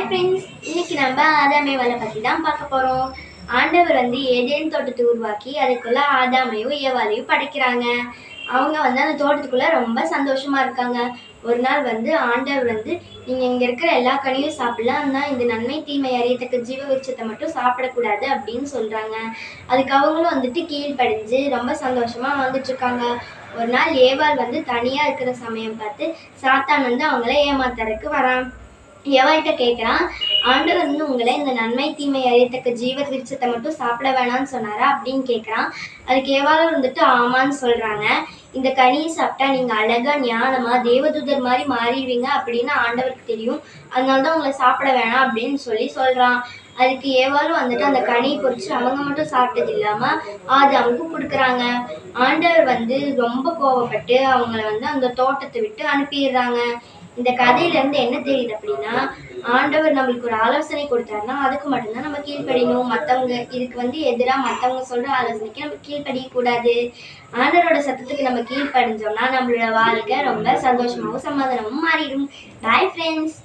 Hi friends இன்னைக்கு நம்ம ஆதாமே பற்றி தான் பார்க்க போகிறோம் ஆண்டவர் வந்து ஏதேன் தோட்டத்தை உருவாக்கி அதுக்குள்ள ஆதாமையும் ஏவாலையும் படைக்கிறாங்க. அவங்க வந்து அந்த தோட்டத்துக்குள்ள ரொம்ப சந்தோஷமா இருக்காங்க. ஒரு நாள் வந்து ஆண்டவர் வந்து நீங்க இங்க இருக்கிற எல்லா கனியும் சாப்பிடலாம். தான் இந்த நன்மை தீமை அறியத்தக்க ஜீவ விருட்சத்தை மட்டும் சாப்பிடக்கூடாது அப்படின்னு சொல்றாங்க. அதுக்கு அவங்களும் வந்துட்டு கீழ்ப்படிஞ்சு ரொம்ப சந்தோஷமா வந்துட்டு இருக்காங்க. ஒரு நாள் ஏவாள் வந்து தனியா இருக்கிற சமயம் பார்த்து சாத்தான் வந்து அவங்கள ஏமாத்துறதுக்கு வரான். எவாள்கிட்ட கேட்குறான் ஆண்டவர் வந்து உங்களை இந்த நன்மை தீமை அறியத்தக்க ஜீவ விருட்சத்தை மட்டும் சாப்பிட வேணாம்னு சொன்னாரா அப்படின்னு கேட்குறான் அதுக்கு எவாளும் வந்துட்டு ஆமான்னு சொல்கிறாங்க இந்த கனியை சாப்பிட்டா நீங்கள் அழகாக ஞானமாக தேவதூதர் மாதிரி மாறிடுவீங்க அப்படின்னு ஆண்டவருக்கு தெரியும். அதனால தான் உங்களை சாப்பிட வேணாம் அப்படின்னு சொல்லி சொல்கிறான் அதுக்கு ஏவாளும் வந்துட்டு அந்த கனியை பொறிச்சு அவங்க மட்டும் சாப்பிட்டது இல்லாம அவங்க கொடுக்குறாங்க. ஆண்டவர் வந்து ரொம்ப கோவப்பட்டு அவங்கள வந்து அந்த தோட்டத்தை விட்டு அனுப்பிடுறாங்க. இந்த கதையில இருந்து என்ன தெரியுது அப்படின்னா ஆண்டவர் நம்மளுக்கு ஒரு ஆலோசனை கொடுத்தாருன்னா அதுக்கு மட்டும்தான் நம்ம கீழ்ப்படியணும். மத்தவங்க இதுக்கு வந்து எதிரா மத்தவங்க சொல்ற ஆலோசனைக்கு நம்ம கீழ்ப்படிய கூடாது. ஆண்டவரோட சத்தத்துக்கு நம்ம கீழ்ப்படிஞ்சோம்னா நம்மளோட வாழ்க்கை ரொம்ப சந்தோஷமாவும் சமாதானமும் மாறிடும். Bye friends